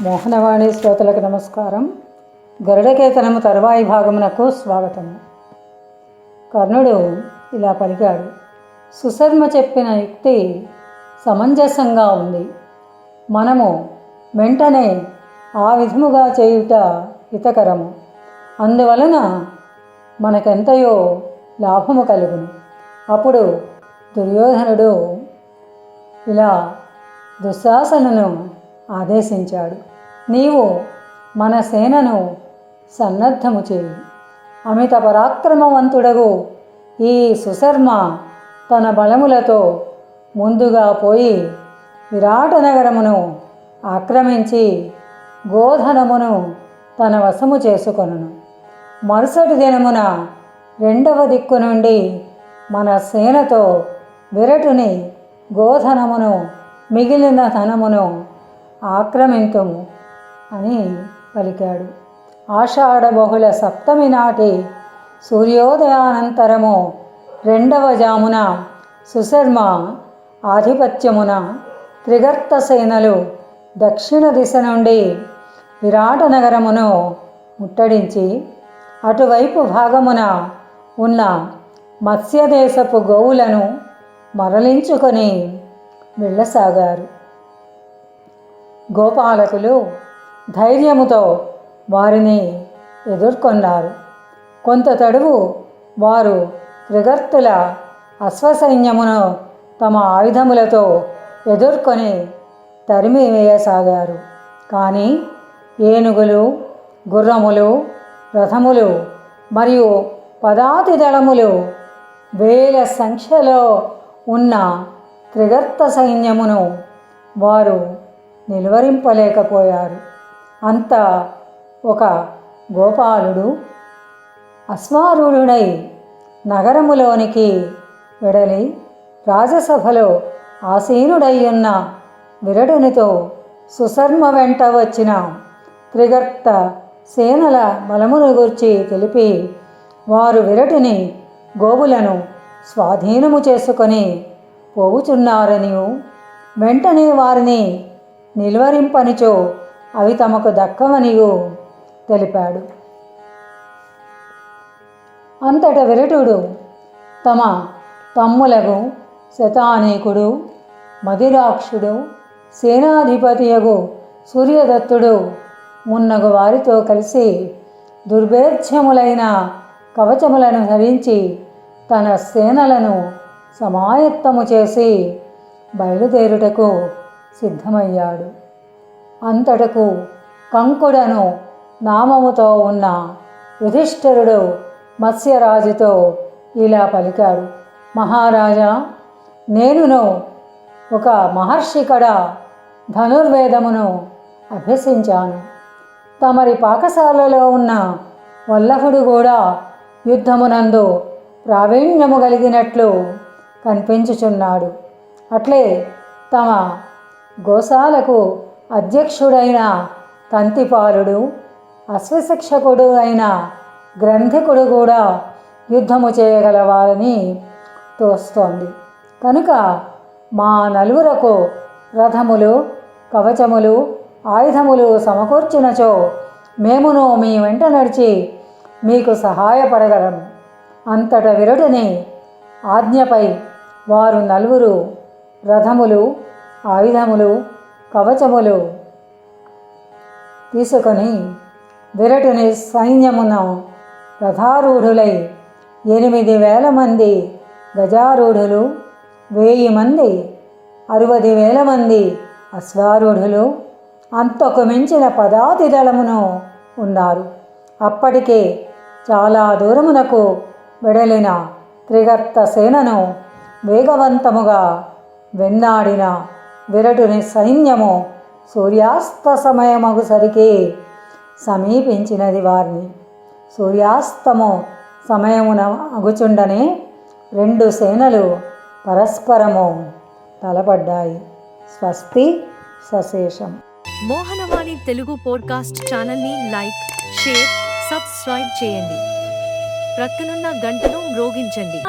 మోహనవాణి శ్రోతలకు నమస్కారం. గరుడకేతనము తరువాయి భాగమునకు స్వాగతము. కర్ణుడు ఇలా పలికాడు సుశర్మ చెప్పిన యుక్తి సమంజసంగా ఉంది. మనము వెంటనే ఆ విధముగా చేయుట హితకరము. అందువలన మనకెంతయో లాభము కలుగును. అప్పుడు దుర్యోధనుడు ఇలా దుశ్శాసనను ఆదేశించాడు. నీవు మన సేనను సన్నద్ధము చేయి. అమిత పరాక్రమవంతుడగు ఈ సుశర్మ తన బలములతో ముందుగా పోయి విరాట నగరమును ఆక్రమించి గోధనమును తన వశము చేసుకొనును. మరుసటి దినమున రెండవ దిక్కు నుండి మన సేనతో విరటుని గోధనమును మిగిలిన ధనమును ఆక్రమింతుము అని పలికాడు. ఆషాఢ బహుళ సప్తమి నాటి సూర్యోదయానంతరము రెండవ జామున సుశర్మ ఆధిపత్యమున త్రిగర్త సేనలు దక్షిణ దిశ నుండి విరాట నగరమును ముట్టడించి అటువైపు భాగమున ఉన్న మత్స్యదేశపు గోవులను మరలించుకొని వెళ్ళసాగారు. గోపాలకులు ధైర్యముతో వారిని ఎదుర్కొన్నారు. కొంత తడువు వారు త్రిగర్తుల అశ్వసైన్యమును తమ ఆయుధములతో ఎదుర్కొని తరిమి వేయసాగారు. కానీ ఏనుగులు గుర్రములు రథములు మరియు పదాతి దళములు వేల సంఖ్యలో ఉన్న త్రిగర్త సైన్యమును వారు నిలువరింపలేకపోయారు. అంత ఒక గోపాలుడు అశ్వారూఢుడై నగరములోనికి వెడలి రాజసభలో ఆసీనుడై ఉన్న విరటునితో సుశర్మ వెంట వచ్చిన త్రిగర్త సేనల బలమును గూర్చి తెలిపి వారు విరటిని గోవులను స్వాధీనము చేసుకొని పోవుచున్నారని వెంటనే వారిని నిలువరింపనిచో అవి తమకు దక్కవనియు తెలిపాడు. అంతట విరటుడు తమ తమ్ములకు శతానీకుడు మదిరాక్షుడు సేనాధిపతియగు సూర్యదత్తుడు మున్నగు వారితో కలిసి దుర్భేద్యములైన కవచములను ధరించి తన సేనలను సమాయత్తము చేసి బయలుదేరుటకు సిద్ధమయ్యాడు. అంతటకు కంకుడను నామముతో ఉన్న యుధిష్ఠిరుడు మత్స్యరాజుతో ఇలా పలికాడు. మహారాజా నేనును ఒక మహర్షికడ ధనుర్వేదమును అభ్యసించాను. తమరి పాకశాలలో ఉన్న వల్లభుడు కూడా యుద్ధమునందు ప్రావీణ్యము కలిగినట్లు కనిపించుచున్నాడు. అట్లే తమ గోశాలకు అధ్యక్షుడైన తంతిపాలుడు అశ్వశిక్షకుడు అయిన గ్రంథికుడు కూడా యుద్ధము చేయగలవారని తోస్తోంది. కనుక మా నలుగురకు రథములు కవచములు ఆయుధములు సమకూర్చినచో మేమును మీ వెంట నడిచి మీకు సహాయపడగలం అంతట విరుడిని ఆజ్ఞపై వారు నలుగురు రథములు ఆయుధములు కవచములు తీసుకొని విరటుని సైన్యమును రథారూఢులై ఎనిమిది వేల మంది గజారూఢులు వెయ్యి మంది అరవది వేల మంది అశ్వారూఢులు అంతకు మించిన పదాతి దళమును ఉన్నారు. అప్పటికే చాలా దూరమునకు వెడలిన త్రిగర్త సేనను వేగవంతముగా వెన్నాడిన విరటుని సైన్యము సూర్యాస్త సమయమగుసరికి సమీపించినది వారిని. సూర్యాస్తము సమయమున అగుచుండనే రెండు సేనలు పరస్పరము తలపడ్డాయి. స్వస్తి సశేషం. మోహనవాణి తెలుగు పోడ్కాస్ట్ ఛానల్ని లైక్ షేర్ సబ్స్క్రైబ్ చేయండి. ప్రక్కనున్న గంటను మ్రోగించండి.